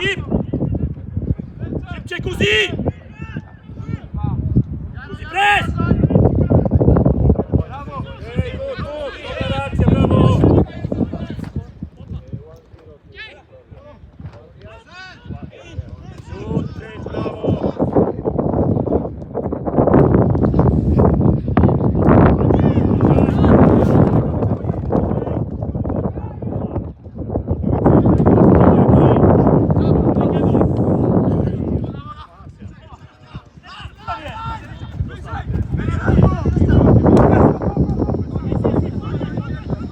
Kim Çekuzi! Koniec!